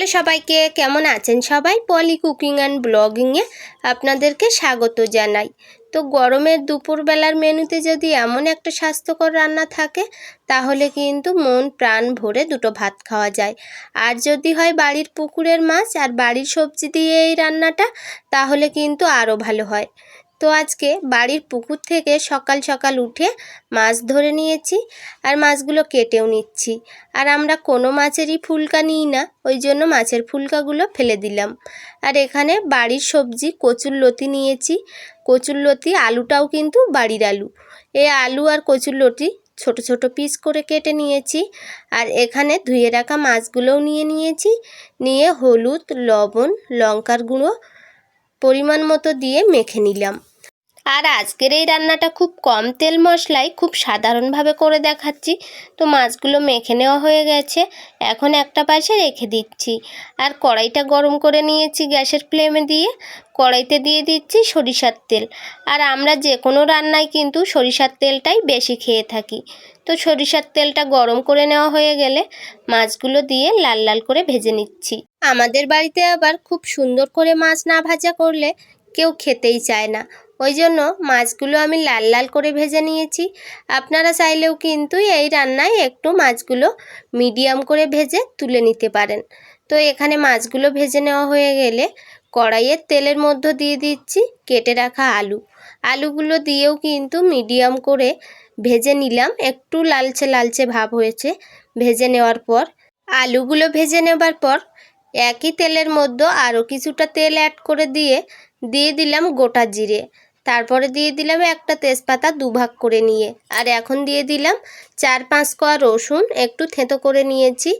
Hello সবাইকে কেমন আছেন সবাই? পলি কুকিং অ্যান্ড ব্লগিংয়ে আপনাদেরকে স্বাগত জানাই। তো গরমের দুপুরবেলার মেনুতে যদি এমন একটা স্বাস্থ্যকর রান্না থাকে, তাহলে কিন্তু মন প্রাণ ভরে দুটো ভাত খাওয়া যায়। আর যদি হয় বাড়ির পুকুরের মাছ আর বাড়ির সবজি দিয়ে এই রান্নাটা, তাহলে কিন্তু আরও ভালো হয়। তো আজকে বাড়ির পুকুর থেকে সকাল সকাল উঠে মাছ ধরে নিয়েছি আর মাছগুলো কেটেও নিচ্ছি। আর আমরা কোনো মাছেরই ফুলকা নিই না, ওই জন্য মাছের ফুলকাগুলো ফেলে দিলাম। আর এখানে বাড়ির সবজি কচুর লতি নিয়েছি। কচুর লতি আলুটাও কিন্তু বাড়ির আলু। এই আলু আর কচুর লতি ছোট ছোট পিস করে কেটে নিয়েছি। আর এখানে ধুয়ে রাখা মাছগুলোও নিয়ে নিয়েছি। নিয়ে হলুদ, লবণ, লঙ্কার গুঁড়ো পরিমাণ মতো দিয়ে মেখে নিলাম। আর আজকের এই রান্নাটা খুব কম তেল মশলায় খুব সাধারণভাবে করে দেখাচ্ছি। তো মাছগুলো মেখে নেওয়া হয়ে গেছে। এখন একটা পাশে রেখে দিচ্ছি। আর কড়াইটা গরম করে নিয়েছি গ্যাসের ফ্লেমে দিয়ে। কড়াইতে দিয়ে দিচ্ছি সরিষার তেল। আর আমরা যে কোনো রান্নায় কিন্তু সরিষার তেলটাই বেশি খেয়ে থাকি। তো সরিষার তেলটা গরম করে নেওয়া হয়ে গেলে মাছগুলো দিয়ে লাল লাল করে ভেজে নিচ্ছি। আমাদের বাড়িতে আবার খুব সুন্দর করে মাছ না ভাজা করলে কেউ খেতেই চায় না। ওই জন্য মাছগুলো আমি লাল লাল করে ভেজে নিয়েছি। আপনারা চাইলেও কিন্তু এই রান্নায় একটু মাছগুলো মিডিয়াম করে ভেজে তুলে নিতে পারেন। তো এখানে মাছগুলো ভেজে নেওয়া হয়ে গেলে কড়াইয়ের তেলের মধ্যে দিয়ে দিচ্ছি কেটে রাখা আলু। আলুগুলো দিয়েও কিন্তু মিডিয়াম করে ভেজে নিলাম। একটু লালচে লালচে ভাব হয়েছে ভেজে নেওয়ার পর। আলুগুলো ভেজে নেবার পর একই তেলের মধ্যে আরও কিছুটা তেল অ্যাড করে দিয়ে দিয়ে দিলাম গোটা জিরে। তারপরে দিয়ে দিলাম একটা তেজপাতা দুভাগ করে নিয়ে। আর এখন দিয়ে দিলাম চার পাঁচ কোয়া রসুন, একটু থেঁতো করে নিয়েছি।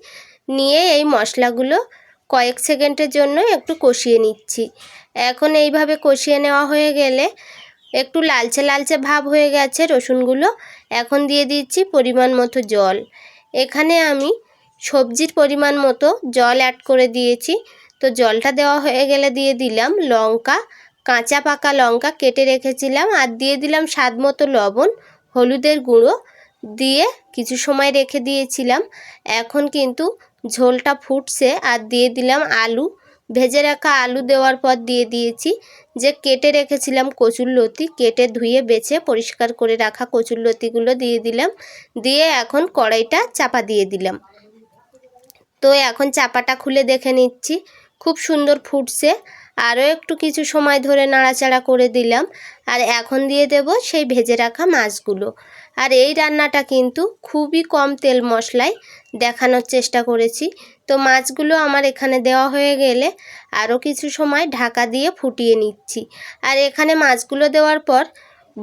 নিয়ে এই মশলাগুলো কয়েক সেকেন্ডের জন্য একটু কষিয়ে নিচ্ছি। এখন এইভাবে কষিয়ে নেওয়া হয়ে গেলে একটু লালচে লালচে ভাব হয়ে গেছে রসুনগুলো। এখন দিয়ে দিচ্ছি পরিমাণ মতো জল। এখানে আমি সবজির পরিমাণ মতো জল অ্যাড করে দিয়েছি। তো জলটা দেওয়া হয়ে গেলে দিয়ে দিলাম লঙ্কা কাঁচা পাকা লঙ্কা কেটে রেখেছিলাম আর দিয়ে দিলাম স্বাদ মতো লবণ, হলুদের গুঁড়ো দিয়ে কিছু সময় রেখে দিয়েছিলাম। এখন কিন্তু ঝোলটা ফুটছে আর দিয়ে দিলাম আলু। ভেজে রাখা আলু দেওয়ার পর দিয়ে দিয়েছি। যে কেটে রেখেছিলাম কচুর লতি, কেটে ধুয়ে বেছে পরিষ্কার করে রাখা কচুর লতিগুলো দিয়ে দিলাম। দিয়ে এখন কড়াইটা চাপা দিয়ে দিলাম। তো এখন চাপাটা খুলে দেখে নিচ্ছি। খুব সুন্দর ফুটছে আরও একটু কিছু সময় ধরে নাড়াচাড়া করে দিলাম আর এখন দিয়ে দেব সেই ভেজে রাখা মাছগুলো। আর এই রান্নাটা কিন্তু খুবই কম তেল মশলায় দেখানোর চেষ্টা করেছি। তো মাছগুলো আমার এখানে দেওয়া হয়ে গেলে আরও কিছু সময় ঢাকা দিয়ে ফুটিয়ে নিচ্ছি। আর এখানে মাছগুলো দেওয়ার পর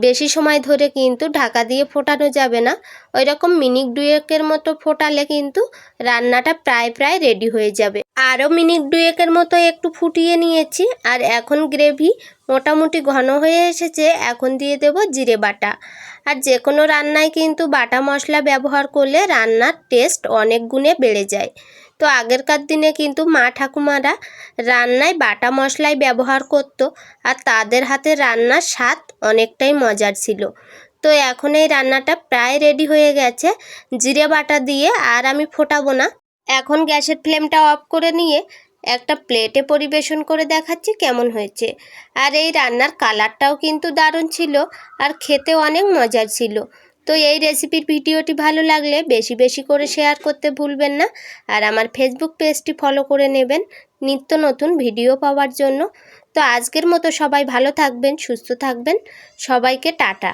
বেশি সময় ধরে কিন্তু ঢাকা দিয়ে ফোটানো যাবে না। ওই রকম মিনিট দুয়েকের মতো ফোটালে কিন্তু রান্নাটা প্রায় প্রায় রেডি হয়ে যাবে। আরও মিনিট দুয়েকের মতো একটু ফুটিয়ে নিয়েছি আর এখন গ্রেভি মোটামুটি ঘন হয়ে এসেছে, এখন দিয়ে দেব জিরে বাটা। আর যে কোনো রান্নায় কিন্তু বাটা মশলা ব্যবহার করলে রান্নার টেস্ট অনেক গুণে বেড়ে যায়। তো আগেরকার দিনে কিন্তু মা ঠাকুমারা রান্নায় বাটা মশলাই ব্যবহার করতো আর তাদের হাতে রান্নার স্বাদ অনেকটাই মজার ছিল। তো এখন এই রান্নাটা প্রায় রেডি হয়ে গেছে। জিরে বাটা দিয়ে আর আমি ফোটাবো না। এখন গ্যাসের ফ্লেমটা অফ করে নিয়ে একটা প্লেটে পরিবেশন করে দেখাচ্ছি কেমন হয়েছে। আর এই রান্নার কালারটাও কিন্তু দারুণ ছিল আর খেতে অনেক মজার ছিল। তো এই রেসিপির ভিডিওটি ভালো লাগলে বেশি বেশি করে শেয়ার করতে ভুলবেন না। আর আমার ফেসবুক পেজটি ফলো করে নেবেন নিত্য নতুন ভিডিও পাওয়ার জন্য। তো আজকের মতো সবাই ভালো থাকবেন, সুস্থ থাকবেন। সবাইকে টাটা।